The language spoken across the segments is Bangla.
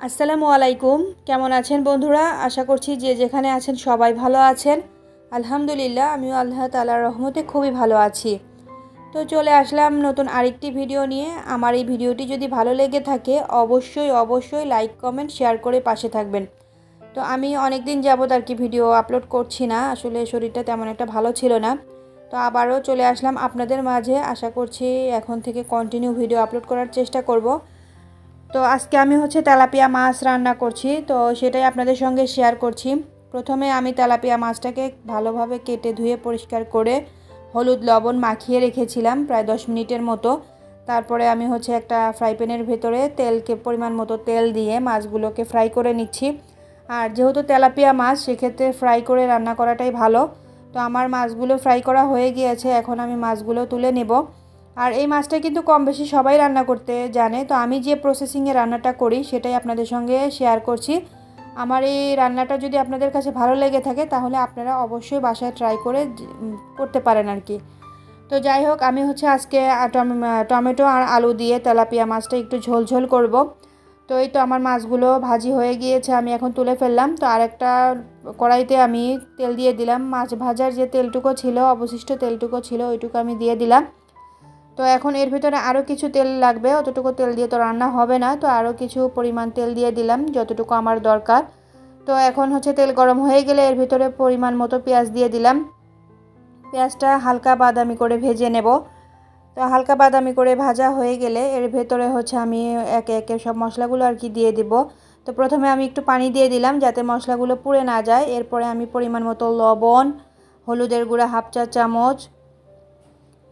আসসালামু আলাইকুম। কেমন আছেন বন্ধুরা? আশা করছি যে যেখানে আছেন সবাই ভালো আছেন। আলহামদুলিল্লাহ, আমিও আল্লাহ তালার রহমতে খুবই ভালো আছি। তো চলে আসলাম নতুন আরেকটি ভিডিও নিয়ে। আমার এই ভিডিওটি যদি ভালো লেগে থাকে, অবশ্যই অবশ্যই লাইক, কমেন্ট, শেয়ার করে পাশে থাকবেন। তো আমি অনেক দিন যাবত আর কি ভিডিও আপলোড করছি না। আসলে শরীরটা তেমন একটা ভালো ছিল না। তো আবারও চলে আসলাম আপনাদের মাঝে। আশা করছি এখন থেকে কন্টিনিউ ভিডিও আপলোড করার চেষ্টা করব। তো আজকে আমি হচ্ছে তেলাপিয়া মাছ রান্না করছি, তো সেটাই আপনাদের সঙ্গে শেয়ার করছি। প্রথমে আমি তেলাপিয়া মাছটাকে ভালোভাবে কেটে ধুয়ে পরিষ্কার করে হলুদ লবণ মাখিয়ে রেখেছিলাম প্রায় দশ মিনিটের মতো। তারপরে আমি হচ্ছে একটা ফ্রাই প্যানের ভেতরে তেলকে পরিমাণ মতো তেল দিয়ে মাছগুলোকে ফ্রাই করে নিচ্ছি। আর যেহেতু তেলাপিয়া মাছ, সেক্ষেত্রে ফ্রাই করে রান্না করাটাই ভালো। তো আমার মাছগুলো ফ্রাই করা হয়ে গিয়েছে, এখন আমি মাছগুলো তুলে নেব। আর এই মাছটা কিন্তু কম বেশি সবাই রান্না করতে জানে। তো আমি যে প্রসেসিংয়ে রান্নাটা করি, সেটাই আপনাদের সঙ্গে শেয়ার করছি। আমার এই রান্নাটা যদি আপনাদের কাছে ভালো লেগে থাকে, তাহলে আপনারা অবশ্যই বাসায় ট্রাই করে করতে পারেন আর কি। তো যাই হোক, আমি হচ্ছে আজকে টমেটো আর আলু দিয়ে তেলাপিয়া মাছটা একটু ঝোল ঝোল করব। তো এই তো আমার মাছগুলো ভাজি হয়ে গিয়েছে, আমি এখন তুলে ফেললাম। তো আরেকটা কড়াইতে আমি তেল দিয়ে দিলাম। মাছ ভাজার যে তেলটুকু ছিল, অবশিষ্ট তেলটুকু ছিল, ওইটুকু আমি দিয়ে দিলাম। তো এখন এর ভিতরে আরও কিছু তেল লাগবে, অতটুকু তেল দিয়ে তো রান্না হবে না, তো আরও কিছু পরিমাণ তেল দিয়ে দিলাম, যতটুকু আমার দরকার। তো এখন হচ্ছে তেল গরম হয়ে গেলে এর ভিতরে পরিমাণ মতো পেঁয়াজ দিয়ে দিলাম। পেঁয়াজটা হালকা বাদামি করে ভেজে নেব। তো হালকা বাদামি করে ভাজা হয়ে গেলে এর ভেতরে হচ্ছে আমি একে একে সব মশলাগুলো আর কি দিয়ে দিব। তো প্রথমে আমি একটু পানি দিয়ে দিলাম যাতে মশলাগুলো পুড়ে না যায়। এরপরে আমি পরিমাণ মতো লবণ, হলুদের গুঁড়া হাফ চা চামচ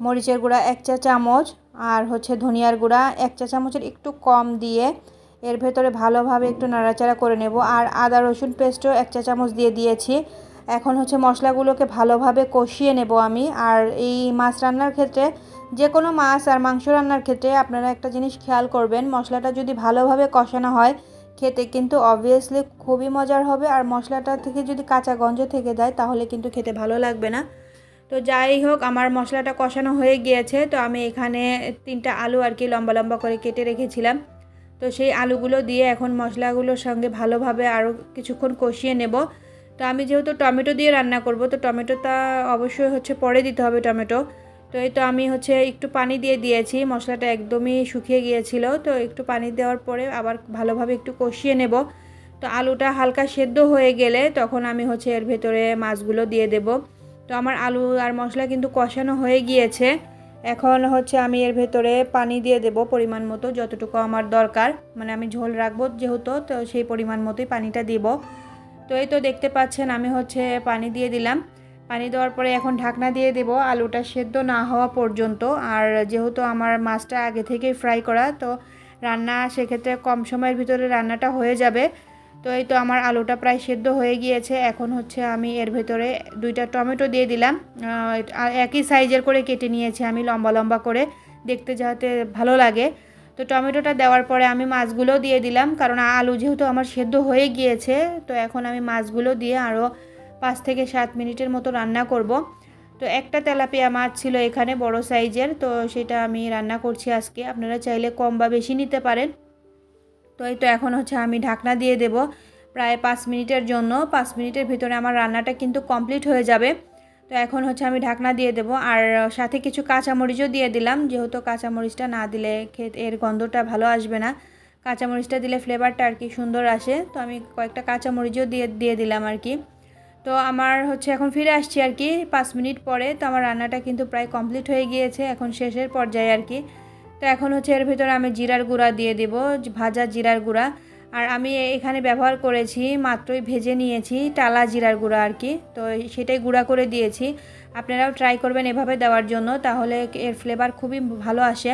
মরিচের গুঁড়া এক চা চামচ আর হচ্ছে ধনিয়ার গুঁড়া এক চা চামচের একটু কম দিয়ে এর ভেতরে ভালোভাবে একটু নাড়াচাড়া করে নেব। আর আদা, রসুন পেস্টও এক চা চামচ দিয়ে দিয়েছি। এখন হচ্ছে মশলাগুলোকে ভালোভাবে কষিয়ে নেব আমি। আর এই মাছ রান্নার ক্ষেত্রে যে কোনো মাছ আর মাংস রান্নার ক্ষেত্রে আপনারা একটা জিনিস খেয়াল করবেন, মশলাটা যদি ভালোভাবে কষানো হয়, খেতে কিন্তু অবভিয়াসলি খুবই মজার হবে। আর মশলাটা থেকে যদি কাঁচা গঞ্জ থেকে যায়, তাহলে কিন্তু খেতে ভালো লাগবে না। তো যাই হোক, আমার মশলাটা কষানো হয়ে গিয়েছে। তো আমি এখানে তিনটা আলু আর কি লম্বা লম্বা করে কেটে রেখেছিলাম। তো সেই আলুগুলো দিয়ে এখন মশলাগুলোর সঙ্গে ভালোভাবে আরও কিছুক্ষণ কষিয়ে নেব। তো আমি যেহেতু টমেটো দিয়ে রান্না করব, তো টমেটোটা অবশ্যই হচ্ছে পরে দিতে হবে টমেটো। তো এই তো আমি হচ্ছে একটু পানি দিয়ে দিয়েছি, মশলাটা একদমই শুকিয়ে গিয়েছিল। তো একটু পানি দেওয়ার পরে আবার ভালোভাবে একটু কষিয়ে নেব। তো আলুটা হালকা সেদ্ধ হয়ে গেলে তখন আমি হচ্ছে এর ভেতরে মাছগুলো দিয়ে দেব। তো আমার আলু আর মশলা কিন্তু কষানো হয়ে গিয়েছে। এখন হচ্ছে আমি এর ভেতরে পানি দিয়ে দেব পরিমাণ মতো, যতটুকু আমার দরকার। মানে আমি ঝোল রাখব যেহেতু, তো সেই পরিমাণ মতোই পানিটা দিব। তো এই তো দেখতে পাচ্ছেন আমি হচ্ছে পানি দিয়ে দিলাম। পানি দেওয়ার পরে এখন ঢাকনা দিয়ে দেব আলুটা সেদ্ধ না হওয়া পর্যন্ত। আর যেহেতু আমার মাছটা আগে থেকেই ফ্রাই করা, তো রান্না সেক্ষেত্রে কম সময়ের ভিতরে রান্নাটা হয়ে যাবে। তো এই তো আমার আলুটা প্রায় সেদ্ধ হয়ে গিয়েছে। এখন হচ্ছে আমি এর ভেতরে দুইটা টমেটো দিয়ে দিলাম। একই সাইজের করে কেটে নিয়েছি আমি, লম্বা লম্বা করে। দেখতে যাতে ভালো লাগে। তো টমেটোটা দেওয়ার পরে আমি মাছগুলো দিয়ে দিলাম, কারণ আলু যেহেতু আমার সেদ্ধ হয়ে গিয়েছে, তো এখন আমি মাছগুলো দিয়ে আরও পাঁচ থেকে সাত মিনিটের মতো রান্না করব। তো একটা তেলাপিয়া মাছ ছিল এখানে বড় সাইজের, তো সেটা আমি রান্না করছি আজকে। আপনারা চাইলে কম বা বেশি নিতে পারেন। তো এই তো এখন হচ্ছে আমি ঢাকনা দিয়ে দেব প্রায় পাঁচ মিনিটের জন্য। পাঁচ মিনিটের ভিতরে আমার রান্নাটা কিন্তু কমপ্লিট হয়ে যাবে। তো এখন হচ্ছে আমি ঢাকনা দিয়ে দেব। আর সাথে কিছু কাঁচামরিচও দিয়ে দিলাম। যেহেতু কাঁচামরিচটা না দিলে খেতে এর গন্ধটা ভালো আসবে না। কাঁচামরিচটা দিলে ফ্লেভারটা আর কি সুন্দর আসে। তো আমি কয়েকটা কাঁচামরিচও দিয়ে দিয়ে দিলাম আর কি। তো আমার হচ্ছে এখন ফিরে আসছি আর কি পাঁচ মিনিট পরে। তো আমার রান্নাটা কিন্তু প্রায় কমপ্লিট হয়ে গিয়েছে। এখন শেষের পর্যায়ে আর কি। তো এখন হচ্ছে এর ভিতরে আমি জিরার গুঁড়া দিয়ে দেব, ভাজা জিরার গুঁড়া। আর আমি এখানে ব্যবহার করেছি, মাত্রই ভেজে নিয়েছি টালা জিরার গুঁড়া আর কি। তো সেটাই গুঁড়া করে দিয়েছি। আপনারাও ট্রাই করবেন এভাবে দেওয়ার জন্য, তাহলে এর ফ্লেভার খুবই ভালো আসে।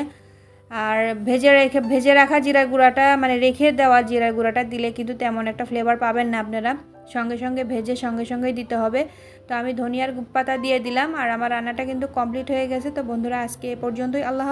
আর ভেজে রেখে, ভেজে রাখা জিরার গুঁড়াটা মানে রেখে দেওয়া জিরার গুঁড়াটা দিলে কিন্তু তেমন একটা ফ্লেভার পাবেন না আপনারা। সঙ্গে সঙ্গে ভেজে সঙ্গে সঙ্গেই দিতে হবে। তো আমি ধনিয়ার পাতা দিয়ে দিলাম, আর আমার রান্নাটা কিন্তু কমপ্লিট হয়ে গেছে। তো বন্ধুরা, আজকে এ পর্যন্তই। আল্লাহ